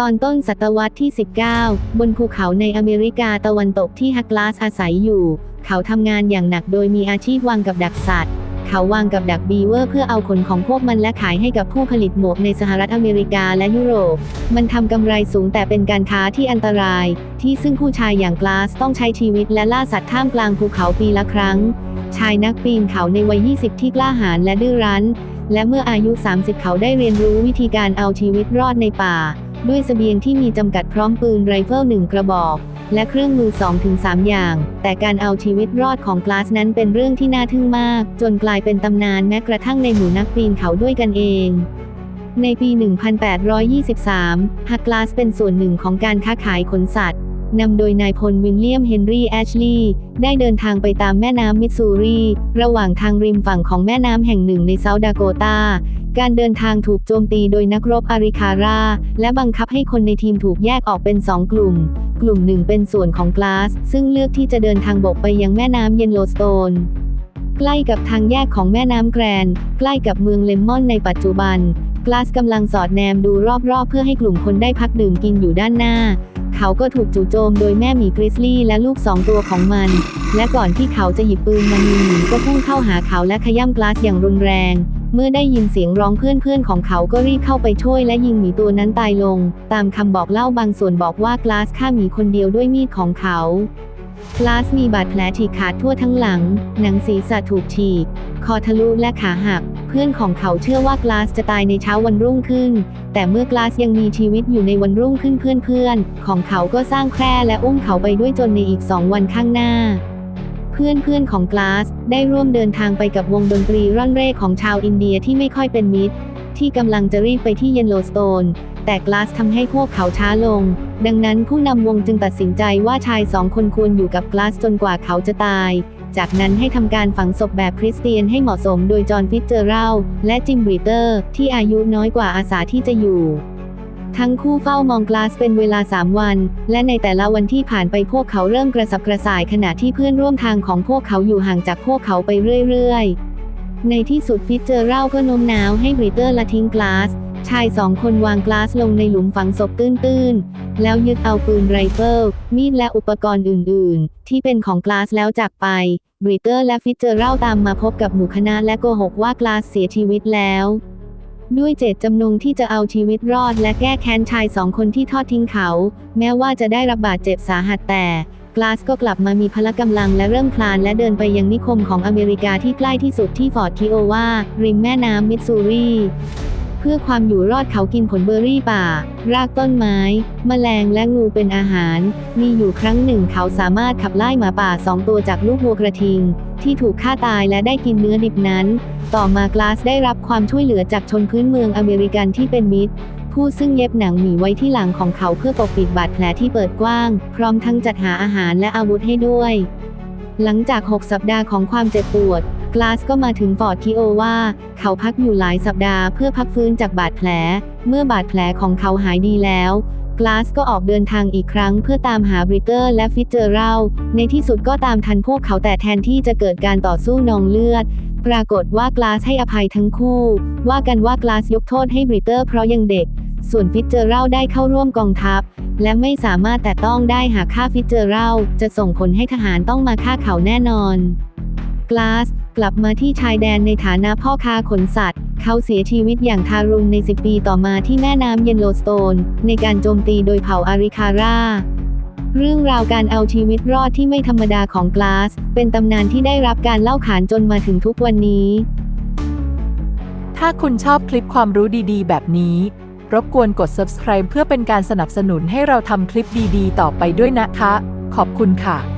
ตอนต้นศตวรรษที่ 19 บนภูเขาในอเมริกาตะวันตกที่ฮักลาสอาศัยอยู่ เขาทำงานอย่างหนักโดยมีอาชีพวางกับดักสัตว์ เขาวางกับดักบีเวอร์เพื่อเอาขนของพวกมันและขายให้กับผู้ผลิตหมวกในสหรัฐอเมริกาและยุโรป มันทำกำไรสูงแต่เป็นการค้าที่อันตราย ที่ซึ่งผู้ชายอย่างกลาสต้องใช้ชีวิตและล่าสัตว์ท่ามกลางภูเขาปีละครั้ง ชายนักปีนเขาในวัย 20 ที่กล้าหาญและดื้อรั้น และเมื่ออายุ 30 เขาได้เรียนรู้วิธีการเอาชีวิตรอดในป่า ด้วยสเสบียงที่มีจำกัดพร้อมปืนไรเฟิลหนึ่งกระบอก และเครื่องมือ 2-3 อย่าง แต่การเอาชีวิตรอดของกลาสนั้นเป็นเรื่องที่น่าทึ่งมาก จนกลายเป็นตำนานแม้กระทั่งในหมู่นักปีนเขาด้วยกันเองในปี 1823 ฮักกลาสเป็นส่วนหนึ่งของการค้าขายขนสัตว์ นำโดยนายพลวิลเลียมเฮนรี่แอชลีย์ได้เดินทางไปตามแม่น้ำมิสซูรี ระหว่างทางริมฝั่งของแม่น้ำแห่งหนึ่งในเซาท์ดาโกตา การเดินทางถูกโจมตีโดยนักรบอาริคาราและบังคับให้คนในทีมถูกแยกออกเป็นสองกลุ่ม กลุ่มหนึ่งเป็นส่วนของกลาส ซึ่งเลือกที่จะเดินทางบกไปยังแม่น้ำเยนโลสโตน ใกล้กับทางแยกของแม่น้ำแกรน ใกล้กับเมืองเลมมอนในปัจจุบัน กลาสกำลังสอดแนมดูรอบๆ เพื่อให้กลุ่มคนได้พักดื่มกินอยู่ด้านหน้า เขาก็ถูกจู่โจมโดยแม่หมีกริซลี่และลูกสองตัวของมัน และก่อนที่เขาจะหยิบปืนมามีหมีก็พุ่งเข้าหาเขาและขย้ำกลาสอย่างรุนแรง เมื่อได้ยินเสียงร้องเพื่อนๆของเขาก็รีบเข้าไปช่วยและยิงหมีตัวนั้นตายลง ตามคำบอกเล่าบางส่วนบอกว่ากลาสฆ่าหมีคนเดียวด้วยมีดของเขากลาสมีบาดแผลฉีกขาดทั่วทั้งหลัง หนังศีรษะถูกฉีก คอทะลุและขาหัก เพื่อนของเขาเชื่อว่ากลาสจะตายในเช้าวันรุ่งขึ้น แต่เมื่อกลาสยังมีชีวิตอยู่ในวันรุ่งขึ้นเพื่อนๆ ของเขาก็สร้างแคร่และอุ้มเขาไปด้วยจนในอีกสองวันข้างหน้า เพื่อนเพื่อนของกลาสได้ร่วมเดินทางไปกับวงดนตรีร่อนเร่ของชาวอินเดียที่ไม่ค่อยเป็นมิตร ที่กำลังจะรีบไปที่เยนโลสโตน แต่กลาสทำให้พวกเขาช้าลง ดังนั้นผู้นำวงจึงตัดสินใจว่าชายสองคนควรอยู่กับกลาสจนกว่าเขาจะตาย จากนั้นให้ทำการฝังศพแบบคริสเตียนให้เหมาะสมโดยจอห์นฟิตเจอรัลและจิมบริเตอร์ ที่อายุน้อยกว่าอาสาที่จะอยู่ ทั้งคู่เฝ้ามองกลาสเป็นเวลา 3 วัน และในแต่ละวันที่ผ่านไปพวกเขาเริ่มกระสับกระส่ายขณะที่เพื่อนร่วมทางของพวกเขาอยู่ห่างจากพวกเขาไปเรื่อยๆ ในที่สุดฟิตเจอรัลก็โน้มน้าวให้บริเตอร์ละทิ้งกลาส ชายสองคนวางกลาสลงในหลุมฝังศพตื้นๆ แล้วยึดเอาปืนไรเฟิล มีดและอุปกรณ์อื่นๆ ที่เป็นของกลาสแล้วจากไป บริเตอร์และฟิตเจอรัลตามมาพบกับหมู่คณะและโกหกว่ากลาสเสียชีวิตแล้ว ด้วยเจตจำนงที่จะเอาชีวิตรอดและแก้แค้นชายสองคนที่ทอดทิ้งเขา แม้ว่าจะได้รับบาดเจ็บสาหัสแต่กลาสก็กลับมามีพละกำลังและเริ่มคลานและเดินไปยังนิคมของอเมริกาที่ใกล้ที่สุดที่ฟอร์ดคิโอวาริมแม่น้ำมิสซูรี พื่อความอยู่รอดเขากินผลเบอร์รี่ป่า รากต้นไม้ แมลงและงูเป็นอาหาร มีอยู่ครั้งหนึ่งเขาสามารถขับไล่หมาป่าสองตัวจากลูกวัวกระทิง ที่ถูกฆ่าตายและได้กินเนื้อดิบนั้น ต่อมากลาสได้รับความช่วยเหลือจากชนพื้นเมืองอเมริกันที่เป็นมิตรผู้ซึ่งเย็บหนังหมีไว้ที่หลังของเขาเพื่อปกปิดบาดแผลที่เปิดกว้าง พร้อมทั้งจัดหาอาหารและอาวุธให้ด้วย หลังจาก 6 สัปดาห์ของความเจ็บปวด กลาสก็มาถึงฟอร์ดคิโอว่า เขาพักอยู่หลายสัปดาห์เพื่อพักฟื้นจากบาดแผล เมื่อบาดแผลของเขาหายดีแล้วกลาสก็ออกเดินทางอีกครั้งเพื่อตามหาบริเตอร์และฟิเจอรัลในที่สุดก็ตามทันพวกเขาแต่แทนที่จะเกิดการต่อสู้นองเลือด ปรากฏว่ากลาสให้อภัยทั้งคู่ ว่ากันว่ากลาสยกโทษให้บริเตอร์เพราะยังเด็ก ส่วนฟิเจอรัลได้เข้าร่วมกองทัพ และไม่สามารถแต่ต้องได้หากฆ่าฟิเจอรัลจะส่งผลให้ทหารต้องมาฆ่าเขาแน่นอน กลาส กลับมาที่ชายแดนในฐานะพ่อค้าขนสัตว์ เขาเสียชีวิตอย่างทารุณใน 10 ปีต่อมาที่แม่น้ำเยนโลสโตน ในการโจมตีโดยเผ่าอาริคาร่าเรื่องราวการเอาชีวิตรอดที่ไม่ธรรมดาของกลาส เป็นตำนานที่ได้รับการเล่าขานจนมาถึงทุกวันนี้ ถ้าคุณชอบคลิปความรู้ดีๆ แบบนี้ รบกวนกด subscribe เพื่อเป็นการสนับสนุนให้เราทำคลิปดีๆ ต่อไปด้วยนะคะ ขอบคุณค่ะ